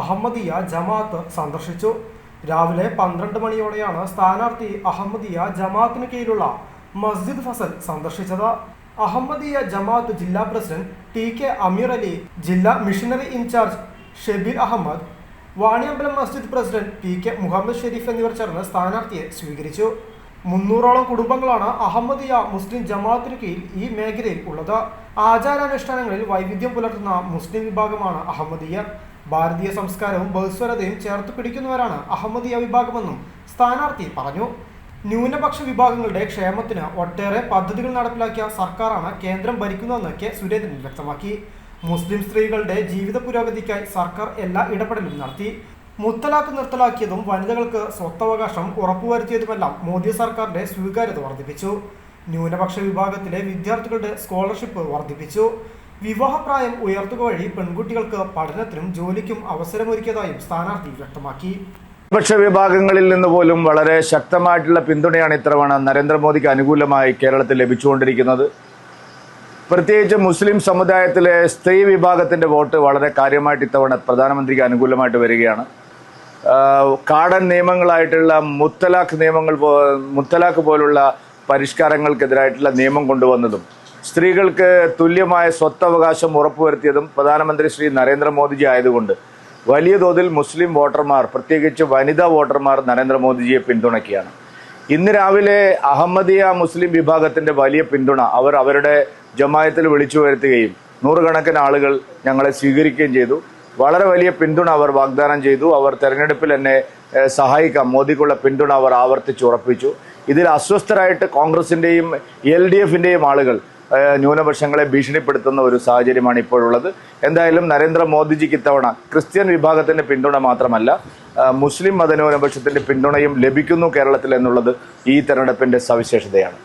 അഹമ്മദിയ ജമാഅത്ത് സന്ദർശിച്ചു. രാവിലെ പന്ത്രണ്ട് മണിയോടെയാണ് സ്ഥാനാർത്ഥി അഹമ്മദിയ ജമാഅത്തിന് കീഴിലുള്ള മസ്ജിദ് ഫസൽ സന്ദർശിച്ചത്. അഹമ്മദിയ ജമാഅത്ത് ജില്ലാ president T K Ameer Ali ജില്ലാ missionary in charge Shebeer Ahmed Vaniyambalam Masjid president P K Muhammad Sherif എന്നിവർ ചേർന്ന് സ്ഥാനാർത്ഥിയെ സ്വീകരിച്ചു. മുന്നൂറോളം കുടുംബങ്ങളാണ് അഹമ്മദിയ മുസ്ലിം ജമാഅത്തിന് കീഴിൽ ഈ മേഖലയിൽ ഉള്ളത്. ആചാരാനുഷ്ഠാനങ്ങളിൽ വൈവിധ്യം പുലർത്തുന്ന മുസ്ലിം വിഭാഗമാണ് അഹമ്മദിയർ ഭാരതീയ സംസ്കാരവും ബഹുസ്വരതയും ചേർത്ത് പിടിക്കുന്നവരാണ് അഹമ്മദിയ വിഭാഗമെന്നും സ്ഥാനാർത്ഥി പറഞ്ഞു. ന്യൂനപക്ഷ വിഭാഗങ്ങളുടെ ക്ഷേമത്തിന് ഒട്ടേറെ പദ്ധതികൾ നടപ്പിലാക്കിയ സർക്കാരാണ് കേന്ദ്രം ഭരിക്കുന്നതെന്ന് കെ. സുരേന്ദ്രൻ വ്യക്തമാക്കി. മുസ്ലിം സ്ത്രീകളുടെ ജീവിത പുരോഗതിക്കായി സർക്കാർ എല്ലാ ഇടപെടലും നടത്തി. മുത്തലാഖ് നിർത്തലാക്കിയതും വനിതകൾക്ക് സ്വത്തവകാശം ഉറപ്പുവരുത്തിയതുമെല്ലാം മോദി സർക്കാരിന്റെ സ്വീകാര്യത വർദ്ധിപ്പിച്ചു. ന്യൂനപക്ഷ വിഭാഗത്തിലെ വിദ്യാർത്ഥികളുടെ സ്കോളർഷിപ്പ് വർദ്ധിപ്പിച്ചു. വിവാഹപ്രായം ഉയർത്തുക വഴി പെൺകുട്ടികൾക്ക് പഠനത്തിനും ജോലിക്കും അവസരമൊരുക്കിയതായും സ്ഥാനാർത്ഥി വ്യക്തമാക്കി. പ്രതിപക്ഷ വിഭാഗങ്ങളിൽ നിന്ന് പോലും വളരെ ശക്തമായിട്ടുള്ള പിന്തുണയാണ് ഇത്തവണ നരേന്ദ്രമോദിക്ക് അനുകൂലമായി കേരളത്തിൽ ലഭിച്ചുകൊണ്ടിരിക്കുന്നത്. പ്രത്യേകിച്ച് മുസ്ലിം സമുദായത്തിലെ സ്ത്രീ വിഭാഗത്തിന്റെ വോട്ട് വളരെ കാര്യമായിട്ട് ഇത്തവണ പ്രധാനമന്ത്രിക്ക് അനുകൂലമായിട്ട് വരികയാണ്. കാടൻ നിയമങ്ങളായിട്ടുള്ള മുത്തലാഖ് നിയമങ്ങൾ മുത്തലാഖ് പോലുള്ള പരിഷ്കാരങ്ങൾക്കെതിരായിട്ടുള്ള നിയമം കൊണ്ടുവന്നതും സ്ത്രീകൾക്ക് തുല്യമായ സ്വത്തവകാശം ഉറപ്പുവരുത്തിയതും പ്രധാനമന്ത്രി ശ്രീ നരേന്ദ്രമോദിജി ആയതുകൊണ്ട് വലിയ തോതിൽ മുസ്ലിം വോട്ടർമാർ പ്രത്യേകിച്ച് വനിതാ വോട്ടർമാർ നരേന്ദ്രമോദിജിയെ പിന്തുണയ്ക്കുകയാണ്. ഇന്ന് രാവിലെ അഹമ്മദിയ മുസ്ലിം വിഭാഗത്തിന്റെ വലിയ പിന്തുണ അവർ അവരുടെ ജമായത്തിൽ വിളിച്ചു വരുത്തുകയും നൂറുകണക്കിന് ആളുകൾ ഞങ്ങളെ സ്വീകരിക്കുകയും ചെയ്തു. വളരെ വലിയ പിന്തുണ അവർ വാഗ്ദാനം ചെയ്തു. അവർ തെരഞ്ഞെടുപ്പിൽ എന്നെ സഹായിക്കാം. മോദിക്കുള്ള പിന്തുണ അവർ ആവർത്തിച്ച് ഉറപ്പിച്ചു. ഇതിൽ അസ്വസ്ഥരായിട്ട് കോൺഗ്രസിന്റെയും എൽ ഡി എഫിന്റെയും ആളുകൾ ന്യൂനപക്ഷങ്ങളെ ഭീഷണിപ്പെടുത്തുന്ന ഒരു സാഹചര്യമാണ് ഇപ്പോഴുള്ളത്. എന്തായാലും നരേന്ദ്രമോദിജിക്ക് ഇത്തവണ ക്രിസ്ത്യൻ വിഭാഗത്തിന്റെ പിന്തുണ മാത്രമല്ല മുസ്ലിം മതന്യൂനപക്ഷത്തിന്റെ പിന്തുണയും ലഭിക്കുന്നു കേരളത്തിൽ എന്നുള്ളത് ഈ തെരഞ്ഞെടുപ്പിന്റെ സവിശേഷതയാണ്.